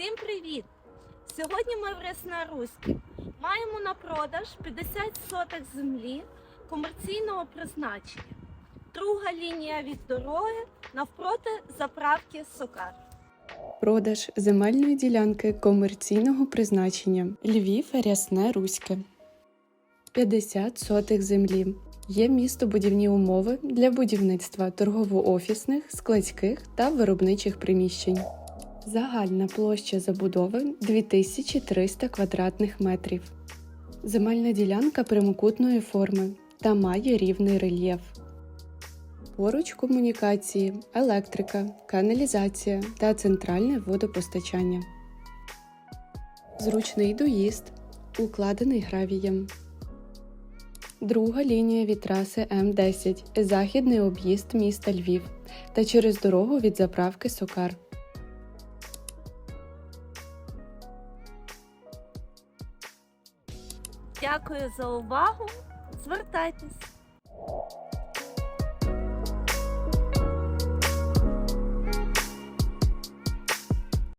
Всім привіт! Сьогодні ми в Ряснаруську маємо на продаж 50 соток землі комерційного призначення. Друга лінія від дороги навпроти заправки Сокар. Продаж земельної ділянки комерційного призначення Львів Рясне Руське 50 сотих землі. Є містобудівні умови для будівництва торгово-офісних, складських та виробничих приміщень. Загальна площа забудови 2300 квадратних метрів. Земельна ділянка прямокутної форми та має рівний рельєф. Поруч комунікації, електрика, каналізація та центральне водопостачання. Зручний доїзд, укладений гравієм. Друга лінія від траси М10 західний об'їзд міста Львів та через дорогу від заправки Сокар. Дякую за увагу! Звертайтесь!